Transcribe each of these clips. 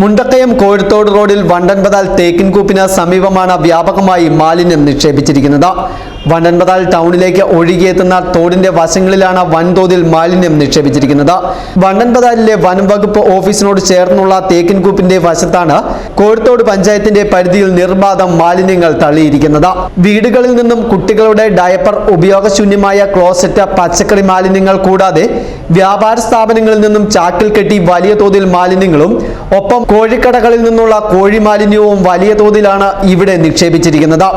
മുണ്ടക്കയം കോഴത്തോട് റോഡിൽ വണ്ടൻപതാൽ തേക്കിൻകൂപ്പിന് സമീപമാണ് വ്യാപകമായി മാലിന്യം നിക്ഷേപിച്ചിരിക്കുന്നത്. വണ്ടൻപതാൽ ടൗണിലേക്ക് ഒഴുകിയെത്തുന്ന തോടിന്റെ വശങ്ങളിലാണ് വൻതോതിൽ മാലിന്യം നിക്ഷേപിച്ചിരിക്കുന്നത്. വണ്ടൻപതാലിലെ വനം വകുപ്പ് ഓഫീസിനോട് ചേർന്നുള്ള തേക്കിൻകൂപ്പിന്റെ വശത്താണ് കോഴത്തോട് പഞ്ചായത്തിന്റെ പരിധിയിൽ നിർബാധം മാലിന്യങ്ങൾ തള്ളിയിരിക്കുന്നത്. വീടുകളിൽ നിന്നും കുട്ടികളുടെ ഡയപ്പർ ഉപയോഗശൂന്യമായ ക്ലോസറ്റ് പച്ചക്കറി മാലിന്യങ്ങൾ കൂടാതെ വ്യാപാര സ്ഥാപനങ്ങളിൽ നിന്നും ചാക്കിൽ കെട്ടി വലിയ തോതിൽ മാലിന്യങ്ങളും ഒപ്പം കോഴിക്കടകളിൽ നിന്നുള്ള കോഴി മാലിന്യവും വലിയ തോതിലാണ് ഇവിടെ നിക്ഷേപിച്ചിരിക്കുന്നത്.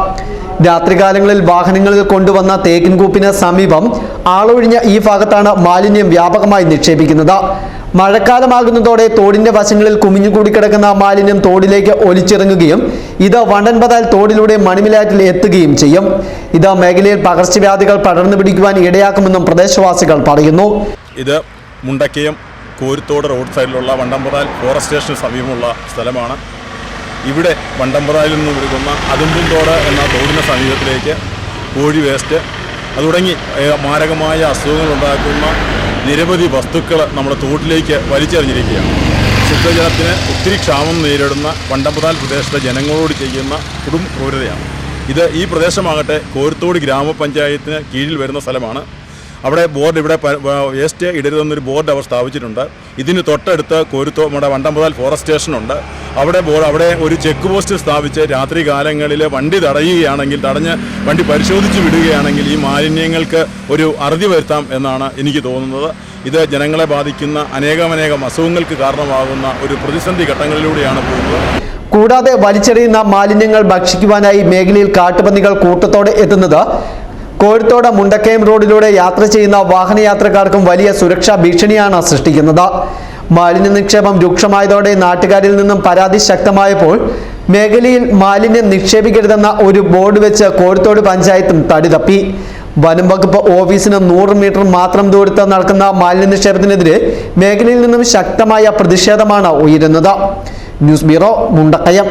രാത്രികാലങ്ങളിൽ വാഹനങ്ങളിൽ കൊണ്ടുവന്ന തേക്കിൻകൂപ്പിന് സമീപം ആളൊഴിഞ്ഞ ഈ ഭാഗത്താണ് മാലിന്യം വ്യാപകമായി നിക്ഷേപിക്കുന്നത്. മഴക്കാലമാകുന്നതോടെ തോടിന്റെ വശങ്ങളിൽ കുമിഞ്ഞുകൂടിക്കിടക്കുന്ന മാലിന്യം തോടിലേക്ക് ഒലിച്ചിറങ്ങുകയും ഇത് വണ്ടൻപതാൽ തോടിലൂടെ മണിമിലാറ്റിൽ എത്തുകയും ചെയ്യും. ഇത് മേഖലയിൽ പകർച്ചവ്യാധികൾ പടർന്നു പിടിക്കുവാൻ ഇടയാക്കുമെന്നും പ്രദേശവാസികൾ പറയുന്നു. ഇത് മുണ്ടക്കയം കോരുത്തോട് റോഡ് സൈഡിലുള്ള വണ്ടമ്പതാൽ ഫോറസ്റ്റ് സ്റ്റേഷന് സമീപമുള്ള സ്ഥലമാണ്. ഇവിടെ വണ്ടമ്പറയിൽ നിന്ന് ഒഴുകുന്ന അതുമ്പുംതോട് എന്ന തോടിന് സമീപത്തിലേക്ക് കോഴി വേസ്റ്റ് അത് തുടങ്ങി മാരകമായ അസുഖങ്ങൾ ഉണ്ടാക്കുന്ന നിരവധി വസ്തുക്കൾ നമ്മുടെ തോട്ടിലേക്ക് വലിച്ചെറിഞ്ഞിരിക്കുകയാണ്. ശുദ്ധജലത്തിന് ഒത്തിരി ക്ഷാമം നേരിടുന്ന വണ്ടമ്പതാൽ പ്രദേശത്തെ ജനങ്ങളോട് ചെയ്യുന്ന കൊടും ക്രൂരതയാണ്. ഇത് ഈ പ്രദേശമാകട്ടെ കോരത്തോട് ഗ്രാമപഞ്ചായത്തിന് കീഴിൽ വരുന്ന സ്ഥലമാണ് അവിടെ ബോർഡ് ഇവിടെ വേസ്റ്റ് ഇടരുതെന്നൊരു ബോർഡ് അവർ സ്ഥാപിച്ചിട്ടുണ്ട്. ഇതിന് തൊട്ടടുത്ത് കോരുത്തോ നമ്മുടെ വണ്ടമ്പതാൽ ഫോറസ്റ്റ് സ്റ്റേഷനുണ്ട് അവിടെ ബോർഡ് അവിടെ ഒരു ചെക്ക് പോസ്റ്റ് സ്ഥാപിച്ച് രാത്രി കാലങ്ങളിൽ വണ്ടി തടയുകയാണെങ്കിൽ തടഞ്ഞ് വണ്ടി പരിശോധിച്ച് വിടുകയാണെങ്കിൽ ഈ മാലിന്യങ്ങൾക്ക് ഒരു അറുതി വരുത്താം എന്നാണ് എനിക്ക് തോന്നുന്നത്. ഇത് ജനങ്ങളെ ബാധിക്കുന്ന അനേകമനേകം അസുഖങ്ങൾക്ക് കാരണമാകുന്ന ഒരു പ്രതിസന്ധി ഘട്ടങ്ങളിലൂടെയാണ് പോകുന്നത്. കൂടാതെ വലിച്ചെറിയുന്ന മാലിന്യങ്ങൾ ഭക്ഷിക്കുവാനായി മേഖലയിൽ കാട്ടുപന്നികൾ കൂട്ടത്തോടെ എത്തുന്നത് കോഴിത്തോട് മുണ്ടക്കയം റോഡിലൂടെ യാത്ര ചെയ്യുന്ന വാഹനയാത്രക്കാർക്കും വലിയ സുരക്ഷാ ഭീഷണിയാണ് സൃഷ്ടിക്കുന്നത്. മാലിന്യ നിക്ഷേപം രൂക്ഷമായതോടെ നാട്ടുകാരിൽ നിന്നും പരാതി ശക്തമായപ്പോൾ മേഖലയിൽ മാലിന്യം നിക്ഷേപിക്കരുതെന്ന ഒരു ബോർഡ് വെച്ച് കോഴിത്തോട് പഞ്ചായത്തും തടിതപ്പി. വനം വകുപ്പ് ഓഫീസിന് നൂറ് മീറ്റർ മാത്രം ദൂരത്ത് നടക്കുന്ന മാലിന്യ നിക്ഷേപത്തിനെതിരെ മേഖലയിൽ നിന്നും ശക്തമായ പ്രതിഷേധമാണ് ഉയരുന്നത്. News bureau Mundakayam.